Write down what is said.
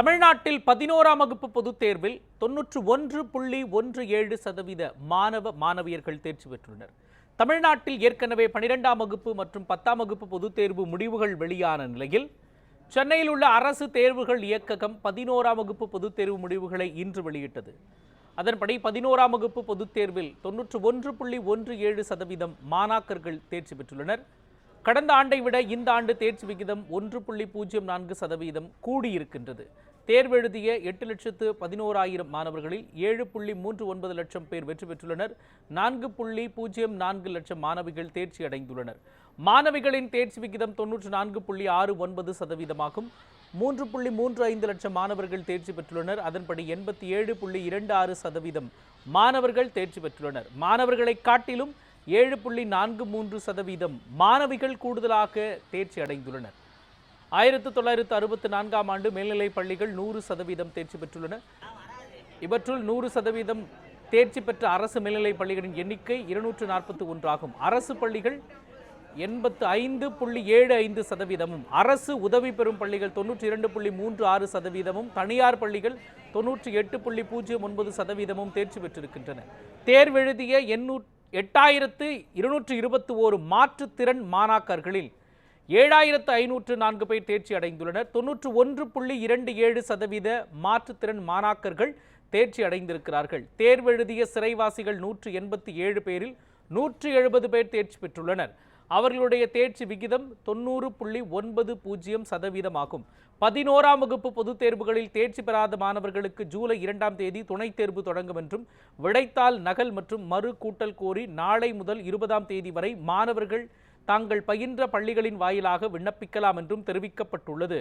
தமிழ்நாட்டில் பதினோராம் வகுப்பு பொதுத் தேர்வில் தொன்னூற்று ஒன்று புள்ளி ஒன்று ஏழு சதவீத மாணவ மாணவியர்கள் தேர்ச்சி பெற்றுள்ளனர். தமிழ்நாட்டில் ஏற்கனவே பனிரெண்டாம் வகுப்பு மற்றும் பத்தாம் வகுப்பு பொதுத் தேர்வு முடிவுகள் வெளியான நிலையில் சென்னையில் உள்ள அரசு தேர்வுகள் இயக்ககம் பதினோராம் வகுப்பு பொதுத் தேர்வு முடிவுகளை இன்று வெளியிட்டது. அதன்படி பதினோராம் வகுப்பு பொதுத் தேர்வில் தொன்னூற்று ஒன்று புள்ளி ஒன்று ஏழு சதவீதம் மாணாக்கர்கள் தேர்ச்சி பெற்றுள்ளனர். கடந்த ஆண்டை விட இந்த ஆண்டு தேர்ச்சி விகிதம் ஒன்று புள்ளி பூஜ்ஜியம் நான்கு சதவீதம் கூடியிருக்கின்றது. தேர்வெழுதிய எட்டு லட்சத்து பதினோராயிரம் மாணவர்களில் ஏழு புள்ளி மூன்று ஒன்பது லட்சம் பேர் வெற்றி பெற்றுள்ளனர். நான்கு புள்ளி பூஜ்ஜியம் நான்கு லட்சம் மாணவிகள் தேர்ச்சி அடைந்துள்ளனர். மாணவிகளின் தேர்ச்சி விகிதம் தொன்னூற்று நான்கு புள்ளி ஆறு ஒன்பது சதவீதமாகும். மூன்று புள்ளி மூன்று ஐந்து லட்சம் மாணவர்கள் தேர்ச்சி பெற்றுள்ளனர். அதன்படி எண்பத்தி ஏழு புள்ளி இரண்டு ஆறு சதவீதம் மாணவர்கள் தேர்ச்சி பெற்றுள்ளனர். மாணவர்களை காட்டிலும் ஏழு புள்ளி நான்கு மூன்று சதவீதம் மாணவிகள் கூடுதலாக தேர்ச்சி அடைந்துள்ளனர். ஆயிரத்து தொள்ளாயிரத்து அறுபத்தி நான்காம் ஆண்டு மேல்நிலைப் பள்ளிகள் நூறு சதவீதம் தேர்ச்சி பெற்றுள்ளன. இவற்றுள் நூறு சதவீதம் தேர்ச்சி பெற்ற அரசு மேல்நிலைப் பள்ளிகளின் எண்ணிக்கை இருநூற்று நாற்பத்தி ஒன்றாகும் அரசு பள்ளிகள் எண்பத்து ஐந்து புள்ளி ஏழு ஐந்து சதவீதமும் அரசு உதவி பெறும் பள்ளிகள் தொன்னூற்றி இரண்டு புள்ளி மூன்று ஆறு சதவீதமும் தனியார் பள்ளிகள் தொன்னூற்றி எட்டு புள்ளி பூஜ்ஜியம் ஒன்பது சதவீதமும் தேர்ச்சி பெற்றிருக்கின்றன. தேர்வெழுதிய எண்ணூ எட்டாயிரத்து இருநூற்று இருபத்தி ஓரு மாற்றுத்திறன் மாணாக்கர்களில் ஏழாயிரத்து ஐநூற்று நான்கு பேர் தேர்ச்சி அடைந்துள்ளனர் தொன்னூற்று ஒன்று புள்ளி இரண்டு ஏழு சதவீத மாற்றுத்திறன் மாணாக்கர்கள் தேர்ச்சி அடைந்திருக்கிறார்கள் தேர்வெழுதிய சிறைவாசிகள் நூற்று எண்பத்தி ஏழு பேரில் நூற்று எழுபது பேர் தேர்ச்சி பெற்றுள்ளனர். அவர்களுடைய தேர்ச்சி விகிதம் தொண்ணூறு புள்ளி ஒன்பது பூஜ்ஜியம் சதவீதமாகும். பதினோராம் வகுப்பு பொதுத் தேர்வுகளில் தேர்ச்சி பெறாத மாணவர்களுக்கு ஜூலை இரண்டாம் தேதி துணைத் தேர்வு தொடங்கும் என்றும் விடைத்தாள் நகல் மற்றும் மறு கூட்டல் கோரி நாளை முதல் இருபதாம் தேதி வரை மாணவர்கள் தாங்கள் பயின்ற பள்ளிகளின் வாயிலாக விண்ணப்பிக்கலாம் என்றும் தெரிவிக்கப்பட்டுள்ளது.